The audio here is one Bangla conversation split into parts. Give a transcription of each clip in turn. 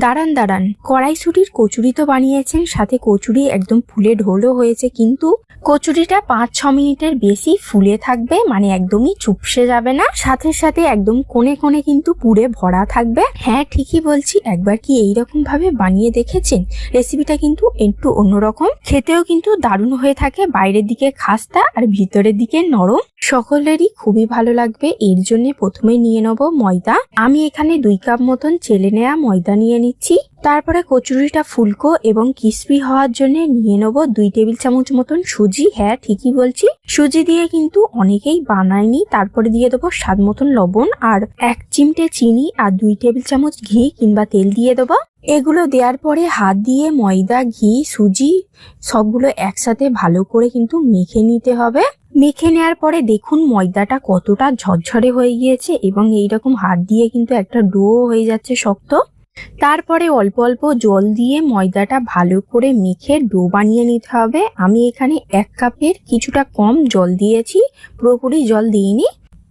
দাঁড়ান দাঁড়ান। কড়াইশুটির কচুরি তো বানিয়েছেন, সাথে কচুরি একদম ফুলে ঢোলও হয়েছে, কিন্তু কচুরিটা পাঁচ ছ মিনিটের বেশি ফুলে থাকবে মানে একদমই চুপসে যাবে না। সাথে সাথে একদম কোণে কোণে কিন্তু পুরে ভরা থাকবে। হ্যাঁ ঠিকই বলছি, একবার কি এইরকম ভাবে বানিয়ে দেখেছেন? রেসিপিটা কিন্তু একটু অন্যরকম। খেতেও কিন্তু দারুণ হয়ে থাকে, বাইরের দিকে খাস্তা আর ভিতরের দিকে নরম। সকলেরই খুবই ভালো লাগবে। এর জন্য প্রথমে নিয়ে নেব ময়দা। আমি এখানে দুই কাপ মতন চেলে নেওয়া ময়দা নিয়ে নিচ্ছি। তারপরে কচুরিটা ফুলকো এবং ক্রিসপি হওয়ার জন্য নিয়ে নেব দুই টেবিল চামচ মতন সুজি। হ্যাঁ ঠিকই বলছি। সুজি দিয়ে কিন্তু অনেকেই বানায়নি। তারপরে দিয়ে দেবো স্বাদ মতন লবণ আর এক চিমটে চিনি আর দুই টেবিল চামচ ঘি কিংবা তেল দিয়ে দেবো। এগুলো দেওয়ার পরে হাত দিয়ে, ময়দা, ঘি, সুজি সবগুলো একসাথে ভালো করে কিন্তু মেখে নিতে হবে। মেখে নেওয়ার পরে দেখুন ময়দাটা কতটা ঝরঝরে হয়ে গিয়েছে এবং এইরকম হাত দিয়ে কিন্তু একটা ডো হয়ে যাচ্ছে শক্ত। তারপরে অল্প অল্প জল দিয়ে ময়দাটা ভালো করে মেখে ডো বানিয়ে নিতে হবে। আমি এখানে এক কাপের কিছুটা কম জল দিয়েছি, পুরোপুরি জল দিইনি।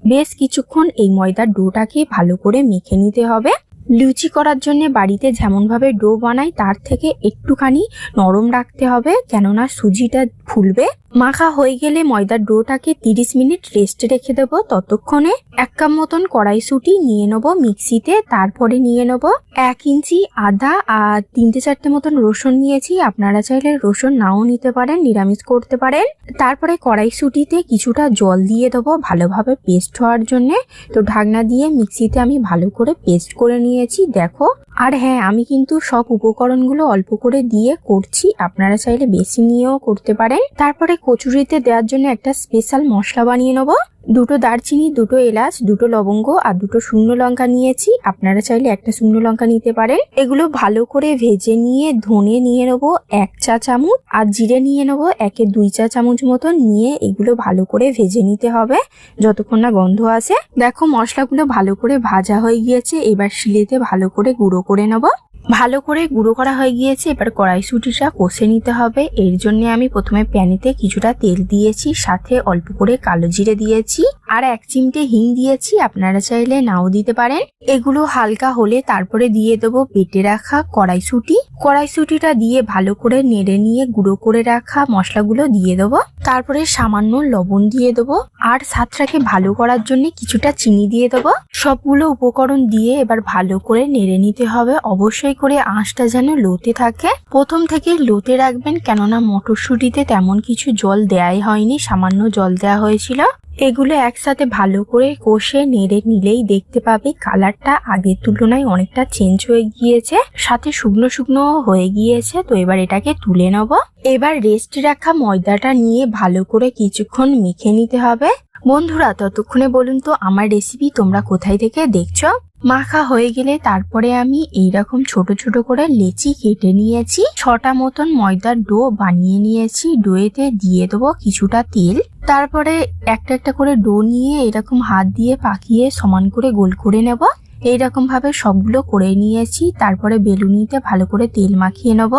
বেশ কিছুক্ষণ এই ময়দার ডোটাকে ভালো করে মেখে নিতে হবে। লুচি করার জন্য বাড়িতে যেমনভাবে ডো বানাই, তার থেকে একটুখানি নরম রাখতে হবে, কেননা সুজিটা ফুলবে। মাখা হয়ে গেলে ময়দার ডোটাকে তিরিশ মিনিট রেস্টে রেখে দেবো। ততক্ষণে এক কাপ মতন কড়াইশুটি নিয়ে নেব মিক্সিতে, তারপরে নিয়ে নেব এক ইঞ্চি আদা আর তিনটে চারটে মতন রসুন নিয়েছি। আপনারা চাইলে রসুন নাও নিতে পারেন, নিরামিষ করতে পারেন। তারপরে কড়াইশুটিতে কিছুটা জল দিয়ে দেবো ভালোভাবে পেস্ট হওয়ার জন্যে। তো ঢাকনা দিয়ে মিক্সিতে আমি ভালো করে পেস্ট করে নিয়েছি। দেখো আর হ্যাঁ আমি কিন্তু সব উপকরণগুলো অল্প করে দিয়ে করছি। আপনারা চাইলে বেশি নিয়েও করতে পারেন। তারপরে কচুরিতে দেওয়ার জন্য একটা স্পেশাল মশলা বানিয়ে নেব। দুটো দারচিনি, দুটো এলাচ, দুটো লবঙ্গ আর দুটো শুকনো লঙ্কা নিয়েছি। আপনারা চাইলে একটা শুকনো লঙ্কা নিতে পারেন। এগুলো ভালো করে ভেজে নিয়ে, ধনে নিয়ে নেব এক চা চামচ আর জিরে নিয়ে নেব একে দুই চা চামচ মতন। নিয়ে এগুলো ভালো করে ভেজে নিতে হবে যতক্ষণ না গন্ধ আসে। দেখো মশলাগুলো ভালো করে ভাজা হয়ে গিয়েছে। এবার শিলেতে ভালো করে গুঁড়ো করে নেব। ভালো করে গুঁড়ো করা হয়ে গিয়েছে, এবার কড়াইশুটিটা কষে নিতে হবে। এর জন্য আমি প্রথমে প্যানেতে কিছুটা তেল দিয়েছি, সাথে অল্প করে কালো জিরে দিয়েছি, আর এক চিমটে হিং দিয়েছি, আপনারা চাইলে নাও দিতে পারেন। এগুলো হালকা হলে তারপরে দিয়ে দেবো বেটে রাখা কড়াইশুটি। কড়াইশুটিটা দিয়ে ভালো করে নেড়ে নিয়ে গুঁড়ো করে রাখা মশলাগুলো দিয়ে দেবো। তারপরে সামান্য লবণ দিয়ে দেবো। আর স্বাদটাকে ভালো করার জন্য কিছুটা চিনি দিয়ে দেবো। সবগুলো উপকরণ দিয়ে এবার ভালো করে নেড়ে নিতে হবে। অবশ্যই করে আঁশটা যেন লোতে থাকে। প্রথম থেকে লোতে রাখবেন কেননা মটরশুঁটিতে তেমন কিছু জল দেয়াই হয়নি। সামান্য জল দেওয়া হয়েছিল। এগুলো একসাথে ভালো করে কষে নেড়ে নিলেই দেখতে পাবে কালারটা আগের তুলনায় অনেকটা চেঞ্জ হয়ে গিয়েছে, সাথে শুকনো শুকনো হয়ে গিয়েছে, তো এবার এটাকে তুলে নেব। এবার রেস্ট রাখা ময়দাটা নিয়ে ভালো করে কিছুক্ষণ মেখে নিতে হবে। বন্ধুরা, ততক্ষণে বলুন তো, আমার রেসিপি তোমরা কোথায় থেকে দেখছ? মাখা হয়ে গেলে তারপরে আমি এইরকম ছোট ছোট করে লেচি কেটে নিয়েছি। ছটা মতন ময়দার ডো বানিয়ে নিয়েছি। ডোয়েতে দিয়ে দেবো কিছুটা তেল। তারপরে একটা একটা করে ডো নিয়ে এরকম হাত দিয়ে পাকিয়ে সমান করে গোল করে নেব। এইরকম ভাবে সবগুলো করে নিয়েছি। তারপরে বেলুনিতে ভালো করে তেল মাখিয়ে নেব।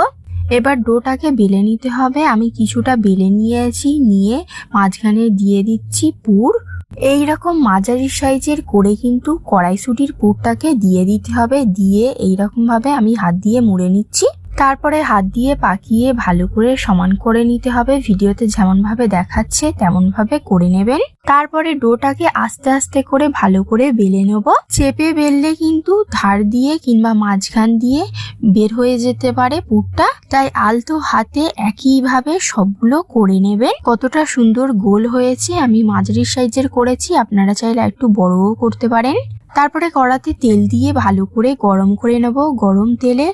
এবার ডোটাকে বেলে নিতে হবে। আমি কিছুটা বেলে নিয়েছি, নিয়ে মাঝখানে দিয়ে দিচ্ছি পুর। এই রকম মাঝারি সাইজের করে কিন্তু কড়াইশুটির পুরটাকে দিয়ে দিতে হবে। দিয়ে এইরকম ভাবে আমি হাত দিয়ে মুড়ে নিচ্ছি। তারপরে হাত দিয়ে পাকিয়ে ভালো করে সমান করে নিতে হবে। ভিডিওতে যেমন ভাবে দেখাচ্ছে তেমন ভাবে করে নেবেন। তারপরে ডোটাকে আস্তে আস্তে করে ভালো করে বেলে নেব। চেপে বেললে কিন্তু ধার দিয়ে কিংবা মাঝখান দিয়ে বের হয়ে যেতে পারে পুরটা তাই আলতো হাতে একইভাবে সবগুলো করে নেবেন। কতটা সুন্দর গোল হয়েছে, আমি মাঝারি সাইজের করেছি, আপনারা চাইলে একটু বড়ও করতে পারেন। তারপরে কড়াতে তেল দিয়ে ভালো করে গরম করে নেব। গরম তেলে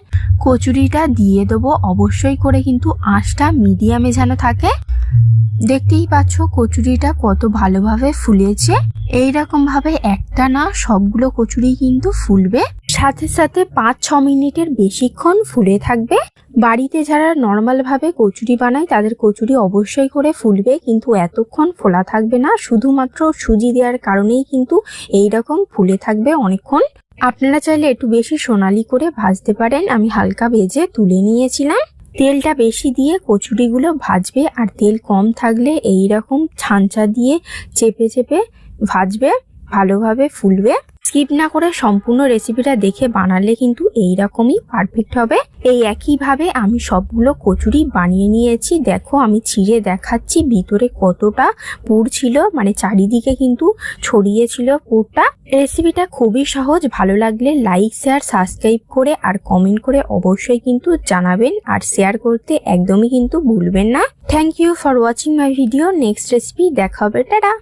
কচুরিটা দিয়ে দেবো। অবশ্যই করে কিন্তু আঁশটা মিডিয়ামে যেন থাকে। দেখতেই পাচ্ছ কচুরিটা কত ভালোভাবে ফুলেছে। এইরকম ভাবে একটা না সবগুলো কচুরি কিন্তু ফুলবে। সাথে সাথে পাঁচ, ছ মিনিটের বেশিক্ষণ ফুলে থাকবে। বাড়িতে যারা নর্মাল ভাবে কচুরি বানায়, তাদের কচুরি অবশ্যই করে ফুলবে, কিন্তু এতক্ষণ ফোলা থাকবে না। শুধুমাত্র সুজি দেওয়ার কারণেই কিন্তু এই রকম ফুলে থাকবে অনেকক্ষণ। আপনারা চাইলে একটু বেশি সোনালি করে ভাজতে পারেন। আমি হালকা ভেজে তুলে নিয়েছিলাম। তেলটা বেশি দিয়ে কচুরিগুলো ভাজবে আর তেল কম থাকলে এই রকম ছাঁচা দিয়ে চেপে চেপে ভাজবে, ভালোভাবে ফুলবে। স্কিপ না করে সম্পূর্ণ রেসিপিটা দেখে বানালে কিন্তু এই রকমই পারফেক্ট হবে। এই একইভাবে আমি সবগুলো কচুরি বানিয়ে নিয়েছি। দেখো আমি ছিঁড়ে দেখাচ্ছি ভিতরে কতটা পুর ছিল মানে চারিদিকে কিন্তু ছড়িয়েছিল পুরটা। রেসিপিটা খুবই সহজ, ভালো লাগলে লাইক শেয়ার সাবস্ক্রাইব করে আর কমেন্ট করে অবশ্যই কিন্তু জানাবেন। আর শেয়ার করতে একদমই কিন্তু ভুলবেন না। Thank you for watching my video next recipe দেখা হবে টাটা!